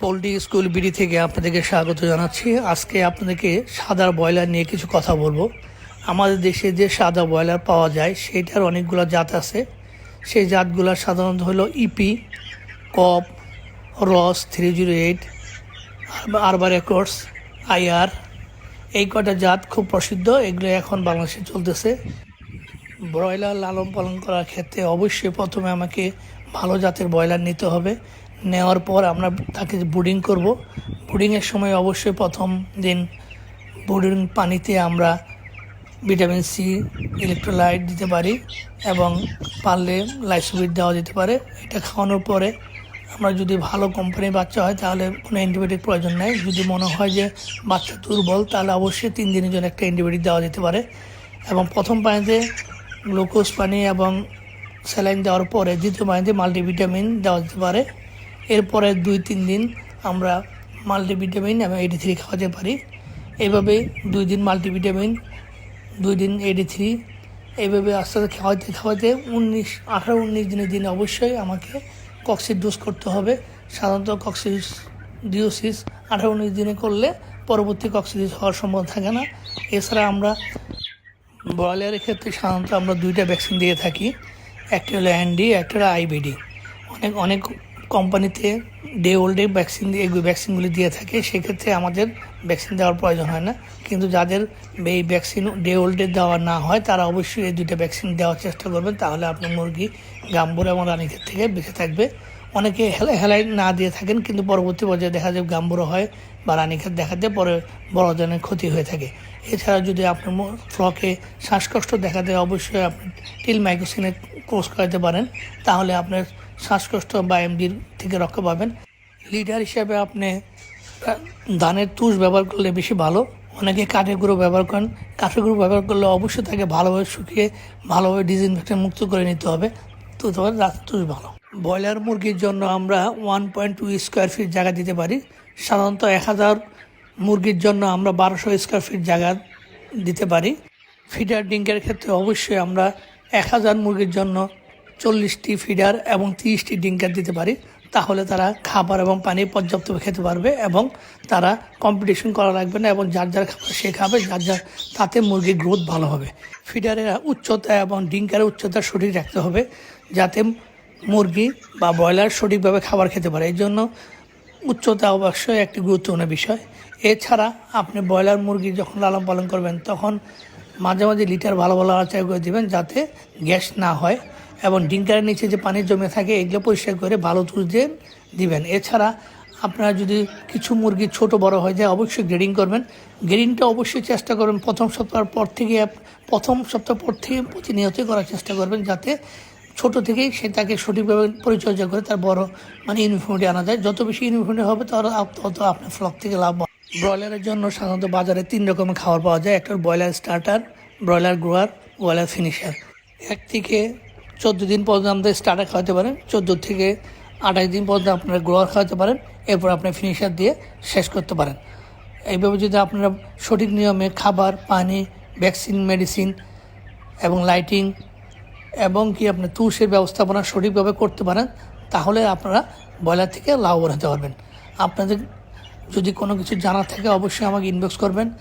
Poultry school BD থেকে আপনাদেরকে স্বাগত জানাচ্ছি। আজকে আপনাদেরকে সাদা ব্রয়লার নিয়ে কিছু কথা বলব। আমাদের দেশে যে সাদা ব্রয়লার পাওয়া যায়, সেটার অনেকগুলো জাত আছে। সেই জাতগুলো সাধারণত হলো ইপি, কপ, রস, থ্রি জিরো এইট আরবার রেকর্ডস আইআর। এই কটা জাত খুব প্রসিদ্ধ, এগুলো এখন বাংলাদেশে চলতেছে। ব্রয়লার লালন পালন করার ক্ষেত্রে অবশ্যই প্রথমে আমাকে ভালো জাতের ব্রয়লার নিতে হবে। নেওয়ার পর আমরা তাকে ব্রুডিং করব। ব্রুডিংয়ের সময় অবশ্যই প্রথম দিন বোর্ডিং পানিতে আমরা ভিটামিন সি ইলেকট্রোলাইট দিতে পারি এবং পারলে লাইসোবিট দেওয়া যেতে পারে। এটা খাওয়ানোর পরে আমরা যদি ভালো কোম্পানির বাচ্চা হয় তাহলে কোনো অ্যান্টিবায়োটিক প্রয়োজন নেই। যদি মনে হয় যে বাচ্চা দুর্বল তাহলে অবশ্যই তিন দিনের জন্য একটা অ্যান্টিবায়োটিক দেওয়া যেতে পারে। এবং প্রথম পানিতে গ্লুকোজ পানি এবং স্যালাইন দেওয়ার পরে দ্বিতীয় পানিতে মাল্টিভিটামিন দেওয়া যেতে পারে। এরপরে দুই, তিন দিন আমরা মাল্টিভিটামিন এবং এইটি থ্রি খাওয়াতে পারি। এইভাবে দুই দিন মাল্টিভিটামিন, দুই দিন এইটি থ্রি এইভাবে আস্তে আস্তে খাওয়াতে খাওয়াতে উনিশ, আঠারো, উনিশ দিনের দিন অবশ্যই আমাকে কক্সিড ডোজ করতে হবে। সাধারণত কক্সিড ডিওসিস আঠারো, উনিশ দিনে করলে পরবর্তী কক্সিডিস হওয়ার সম্ভাবনা থাকে না। এছাড়া আমরা ব্রয়লারের ক্ষেত্রে সাধারণত আমরা দুইটা ভ্যাকসিন দিয়ে থাকি। একটা হলো অ্যান্ডি একটা হলো আইবিডি অনেক অনেক কোম্পানিতে ডে ওল্ডে ভ্যাকসিন দিয়ে ভ্যাকসিনগুলি দিয়ে থাকে, সেক্ষেত্রে আমাদের ভ্যাকসিন দেওয়ার প্রয়োজন হয় না। কিন্তু যাদের এই ভ্যাকসিন ডে ওল্ডে দেওয়া না হয়, তারা অবশ্যই এই দুইটা ভ্যাকসিন দেওয়ার চেষ্টা করবেন। তাহলে আপনার মুরগি, গাম্বুর এবং রানীক্ষেত থেকে বেঁচে থাকবে। অনেকে হেলা হেলাই না দিয়ে থাকেন, কিন্তু পরবর্তী পর্যায়ে দেখা যায় গাম্বুরো হয় বা রানীক্ষেত দেখাতে পরে বড় ধরনের ক্ষতি হয়ে থাকে। এছাড়া যদি আপনার ফ্লকে শ্বাসকষ্ট দেখা দেয়, অবশ্যই আপনি টিল মাইক্রোসিনের কোর্স করাতে পারেন। তাহলে আপনার শ্বাসকষ্ট বা এমডির থেকে রক্ষা পাবেন। লিডার হিসাবে আপনি ধানের তুষ ব্যবহার করলে বেশি ভালো। অনেকে কাঠের গুঁড়ো ব্যবহার করেন। কাঠের গুঁড়ো ব্যবহার করলে অবশ্যই তাকে ভালোভাবে শুকিয়ে, ভালোভাবে ডিসইনফেকশন মুক্ত করে নিতে হবে। তো তবে রাতের তুষ ভালো। ব্রয়লার মুরগির জন্য আমরা one point two square feet জায়গা দিতে পারি। সাধারণত এক হাজার মুরগির জন্য আমরা বারোশো স্কোয়ার ফিট জায়গা দিতে পারি। ফিডার ডিঙ্কের ক্ষেত্রে অবশ্যই আমরা এক হাজার মুরগির জন্য চল্লিশটি ফিডার এবং তিরিশটি ডিঙ্কার দিতে পারি, তাহলে তারা খাবার এবং পানি পর্যাপ্ত খেতে পারবে এবং তারা কম্পিটিশন করা লাগবে না এবং যার যার খাবার সে খাবে, যার যার তাতে মুরগির গ্রোথ ভালো হবে। ফিডারের উচ্চতা এবং ডিঙ্কারের উচ্চতা সঠিক রাখতে হবে, যাতে মুরগি বা ব্রয়লার সঠিকভাবে খাবার খেতে পারে। এই জন্য উচ্চতা অবশ্যই একটি গুরুত্বপূর্ণ বিষয়। এছাড়া আপনি ব্রয়লার মুরগি যখন লালন পালন করবেন, তখন মাঝে মাঝে লিটার ভালো ভালো আচার করে দেবেন, যাতে গ্যাস না হয়। এবং ডিঙ্কারের নিচে যে পানি জমে থাকে, এগুলো পরিষ্কার করে ভালো তুষ দিয়ে দিবেন। এছাড়া আপনারা যদি কিছু মুরগি ছোট বড় হয়ে যায়, অবশ্যই গ্রেডিং করবেন। গ্রেডিংটা অবশ্যই চেষ্টা করবেন। প্রথম সপ্তাহের পর থেকে প্রথম সপ্তাহ পর থেকে প্রতিনিয়তই করার চেষ্টা করবেন যাতে ছোট থেকেই সে তাকে সঠিকভাবে পরিচর্যা করে তার বড় মানে ইউনিফর্মিটি আনা যায়। যত বেশি ইউনিফর্মিটি হবে আপ- তত আপনার ফ্লক থেকে লাভ। ব্রয়লারের জন্য সাধারণত বাজারে তিন রকমের খাবার পাওয়া যায়। একটা broiler starter, broiler grower, broiler finisher. এক থেকে চোদ্দ দিন পর্যন্ত আমাদের স্টার্টার খাওয়াতে পারেন, চোদ্দ থেকে আঠাশ দিন পর্যন্ত আপনারা গ্রোয়ার খাওয়াতে পারেন, এরপর আপনি ফিনিশার দিয়ে শেষ করতে পারেন। এইভাবে যদি আপনারা সঠিক নিয়মে খাবার, পানি ভ্যাকসিন মেডিসিন এবং লাইটিং এবং কি আপনি তুষের ব্যবস্থাপনা সঠিকভাবে করতে পারেন, তাহলে আপনারা ব্রয়লার থেকে লাভবান হতে পারবেন। আপনাদের যদি কোনো কিছু জানার থাকে, অবশ্যই আমাকে ইনবক্স করবেন।